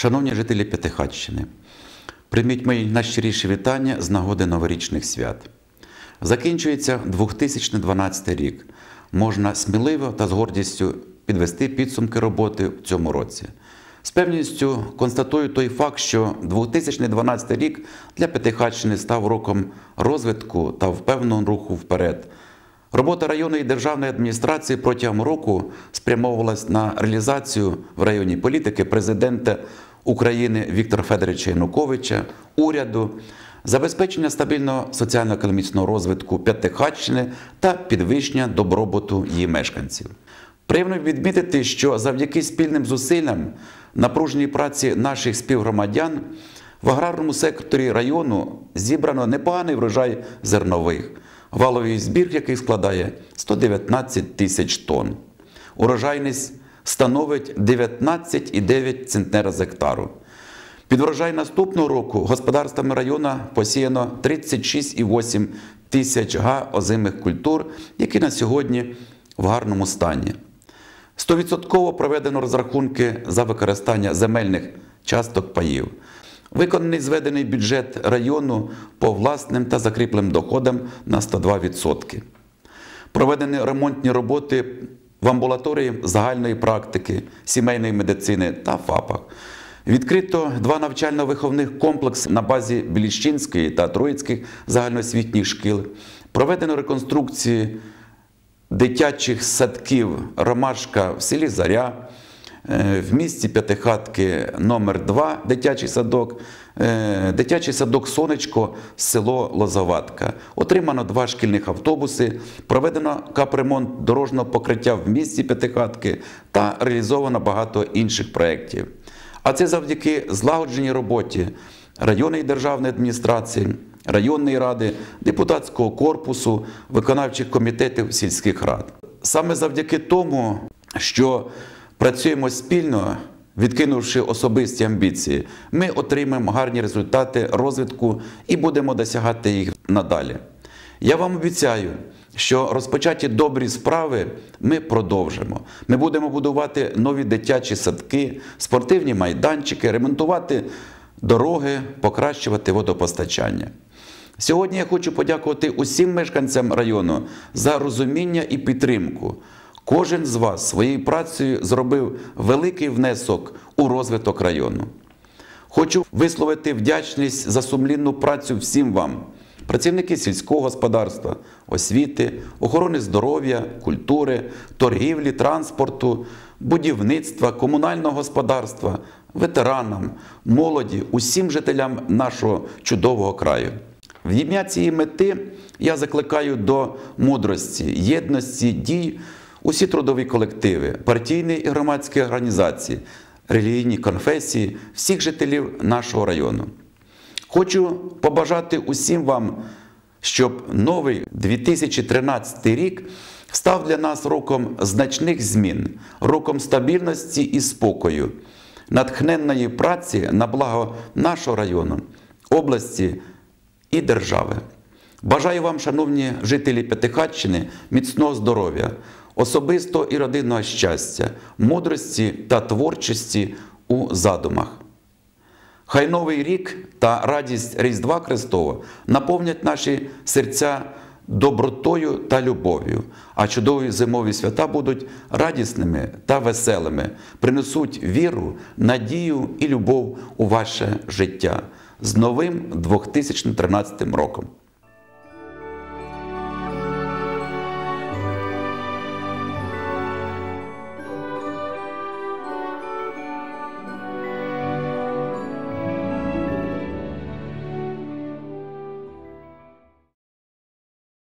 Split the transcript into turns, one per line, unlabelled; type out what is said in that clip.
Шановні жителі П'ятихатщини, прийміть мої найщиріші вітання з нагоди новорічних свят. Закінчується 2012 рік. Можна сміливо та з гордістю підвести підсумки роботи в цьому році. З певністю констатую той факт, що 2012 рік для П'ятихатщини став роком розвитку та впевненого руху вперед. Робота районної державної адміністрації протягом року спрямовувалась на реалізацію в районі політики президента України Віктора Федоровича Януковича, уряду, забезпечення стабільного соціально-економічного розвитку П'ятихатщини та підвищення добробуту її мешканців. Приємно відмітити, що завдяки спільним зусиллям напруженій праці наших співгромадян в аграрному секторі району зібрано непоганий врожай зернових, валовий збір, який складає 119 тисяч тонн. Урожайність становить 19,9 центнера з гектару. Під врожай наступного року господарствами району посіяно 36,8 тисяч га озимих культур, які на сьогодні в гарному стані. 100% проведено розрахунки за використання земельних часток паїв. Виконаний зведений бюджет району по власним та закріпленим доходам на 102%. Проведені ремонтні роботи в амбулаторії загальної практики, сімейної медицини та ФАПах. Відкрито два навчально-виховних комплекси на базі Біліщинської та Троїцьких загальноосвітніх шкіл. Проведено реконструкції дитячих садків Ромашка в селі Заря, в місті П'ятихатки номер 2 дитячий садок, е, дитячий садок Сонечко, село Лозоватка. Отримано два шкільних автобуси, проведено капремонт дорожнього покриття в місті П'ятихатки та реалізовано багато інших проєктів. А це завдяки злагодженій роботі районної державної адміністрації, районної ради, депутатського корпусу, виконавчих комітетів сільських рад. Саме завдяки тому, що працюємо спільно, відкинувши особисті амбіції, ми отримаємо гарні результати розвитку і будемо досягати їх надалі. Я вам обіцяю, що розпочаті добрі справи ми продовжимо. Ми будемо будувати нові дитячі садки, спортивні майданчики, ремонтувати дороги, покращувати водопостачання. Сьогодні я хочу подякувати усім мешканцям району за розуміння і підтримку. Кожен з вас своєю працею зробив великий внесок у розвиток району. Хочу висловити вдячність за сумлінну працю всім вам, працівники сільського господарства, освіти, охорони здоров'я, культури, торгівлі, транспорту, будівництва, комунального господарства, ветеранам, молоді, усім жителям нашого чудового краю. В ім'я цієї мети я закликаю до мудрості, єдності дій усі трудові колективи, партійні і громадські організації, релігійні конфесії, всіх жителів нашого району. Хочу побажати усім вам, щоб новий 2013 рік став для нас роком значних змін, роком стабільності і спокою, натхненної праці на благо нашого району, області і держави. Бажаю вам, шановні жителі П'ятихатщини, міцного здоров'я, особистого і родинного щастя, мудрості та творчості у задумах. Хай новий рік та радість Різдва Христова наповнять наші серця добротою та любов'ю, а чудові зимові свята будуть радісними та веселими, принесуть віру, надію і любов у ваше життя з новим 2013 роком.